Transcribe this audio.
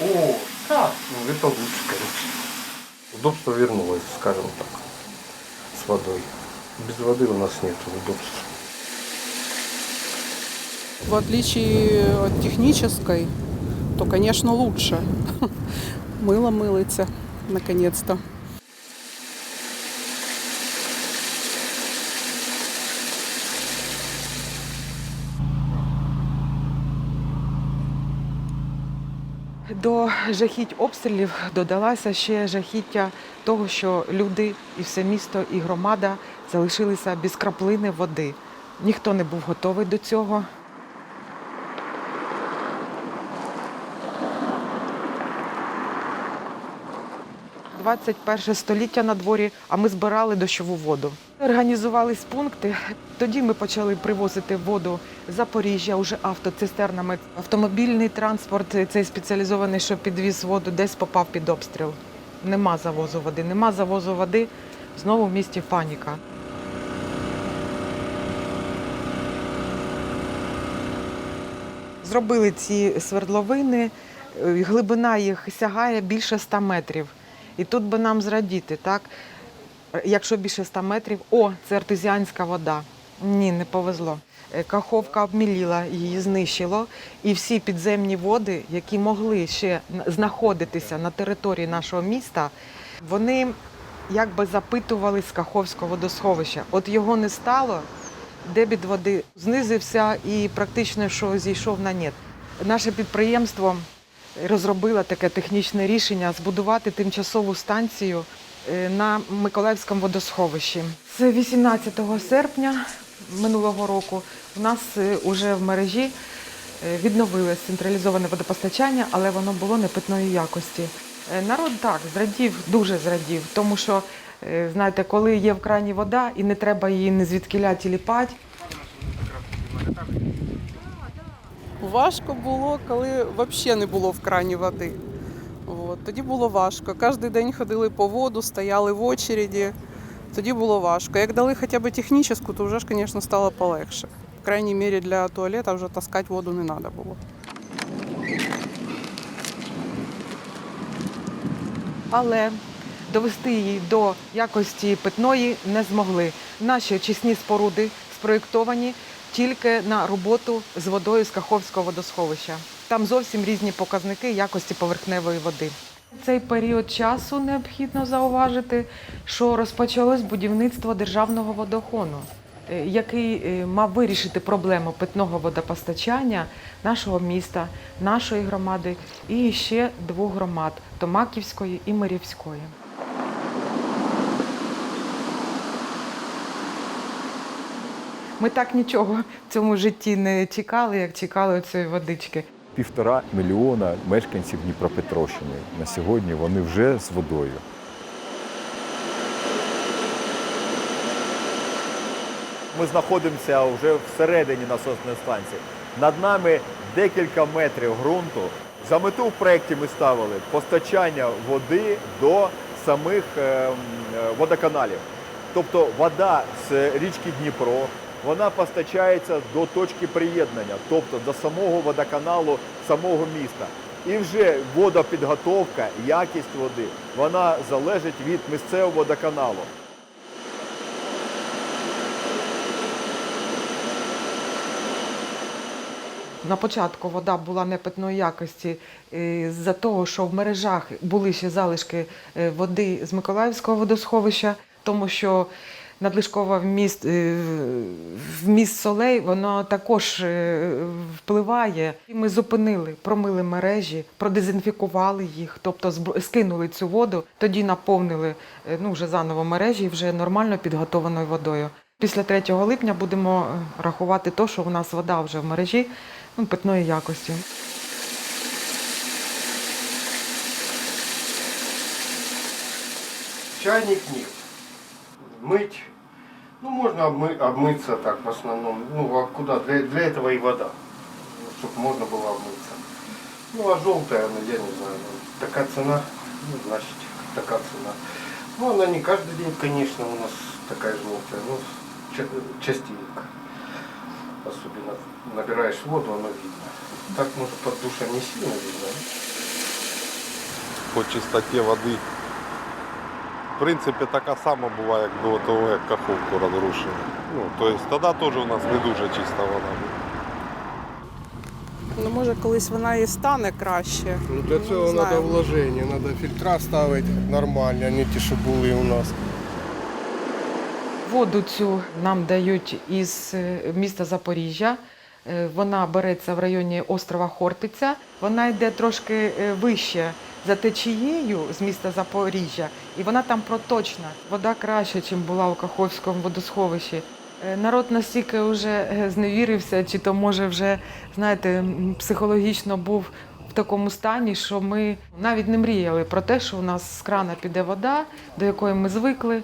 О, да, ну это лучше, конечно. Удобство вернулось, скажем так, с водой. Без воды у нас нет удобств. В отличие от технической, то, конечно, лучше. Мыло мылится, наконец-то. До жахіть обстрілів додалася ще жахіття того, що люди і все місто, і громада залишилися без краплини води. Ніхто не був готовий до цього. «21 століття на дворі, а ми збирали дощову воду. Організувались пункти. Тоді ми почали привозити воду з Запоріжжя вже автоцистернами. Автомобільний транспорт цей спеціалізований, що підвіз воду, десь попав під обстріл. Нема завозу води, нема завозу води. Знову в місті паніка. Зробили ці свердловини, глибина їх сягає більше 100 метрів. І тут би нам зрадіти, так? Якщо більше 100 метрів, о, це артезіанська вода. Ні, не повезло. Е, Каховка обміліла, її знищило. І всі підземні води, які могли ще знаходитися на території нашого міста, вони якби запитували з Каховського водосховища. От його не стало, дебіт води знизився і практично що зійшов на нет. Наше підприємство розробило таке технічне рішення збудувати тимчасову станцію е, на Миколаївському водосховищі. З 18 серпня минулого року у нас вже в мережі е, відновилось централізоване водопостачання, але воно було непитної якості. Е, Народ так зрадів, дуже зрадів, тому що е, знаєте, коли є в крані вода і не треба її не звідкиля тіліпати, Важко було, коли взагалі не було в крані води. От, тоді було важко. Кожен день ходили по воду, стояли в очереді. Тоді було важко. Як дали хоча б технічну, то вже ж, звісно, стало полегше. В крайній мірі для туалета вже таскати воду не треба було. але довести її до якості питної не змогли. Наші очисні споруди спроєктовані тільки на роботу з водою з Каховського водосховища. Там зовсім різні показники якості поверхневої води. Цей період часу необхідно зауважити, що розпочалось будівництво державного водогону, е, який е, мав вирішити проблему питного водопостачання нашого міста, нашої громади і ще двох громад Томаківської і Мирівської. Ми так нічого в цьому житті не чекали, як чекали цієї водички. Півтора мільйона мешканців Дніпропетровщини. На сьогодні вони вже з водою. Ми знаходимося вже всередині насосної станції. Над нами декілька метрів ґрунту. За мету в проєкті ми ставили постачання води до самих е, м, е, водоканалів. Тобто вода з річки Дніпро, вона постачається до точки приєднання, тобто до самого водоканалу самого міста. І вже водопідготовка, якість води, вона залежить від місцевого водоканалу. На початку вода була непитної якості е, з-за того, що в мережах були ще залишки е, води з Миколаївського водосховища, тому що надлишкова вміст, е, вміст солей воно також е, впливає. Ми зупинили, промили мережі, продезінфікували їх, тобто скинули цю воду, тоді наповнили е, ну, вже заново мережі вже нормально підготованою водою. Після 3 липня будемо рахувати то, що у нас вода вже в мережі ну, питної якості. Чайник нет. Мыть. Ну, можно обмы- обмыться так в основном. Ну, а куда? Для, для этого и вода. Чтобы можно было обмыться. Ну, а желтая, ну, я не знаю. ну, такая цена, ну, значит, такая цена. Ну, она не каждый день, конечно, у нас такая желтая. Ну, ча- частенько. Особенно набираешь воду, оно видно. Так, может, под душем не сильно видно. по чистоті води. В принципі, така сама була, як до того, як Каховку розрушили. Ну, тобто тоді теж у нас не дуже чиста вода була. Ну, може, колись вона і стане краще. Ну для Ну, цього треба вложення, треба фільтра ставити нормальні, а не ті, що були у нас. Воду цю нам дають із е, міста Запоріжжя. Е, Вона береться в районі острова Хортиця. Вона йде трошки е, вище за течією з міста Запоріжжя, і вона там проточна. Вода краще, ніж була у Каховському водосховищі. Е, Народ настільки вже зневірився, чи то може вже знаєте, психологічно був в такому стані, що ми навіть не мріяли про те, що у нас з крана піде вода, до якої ми звикли.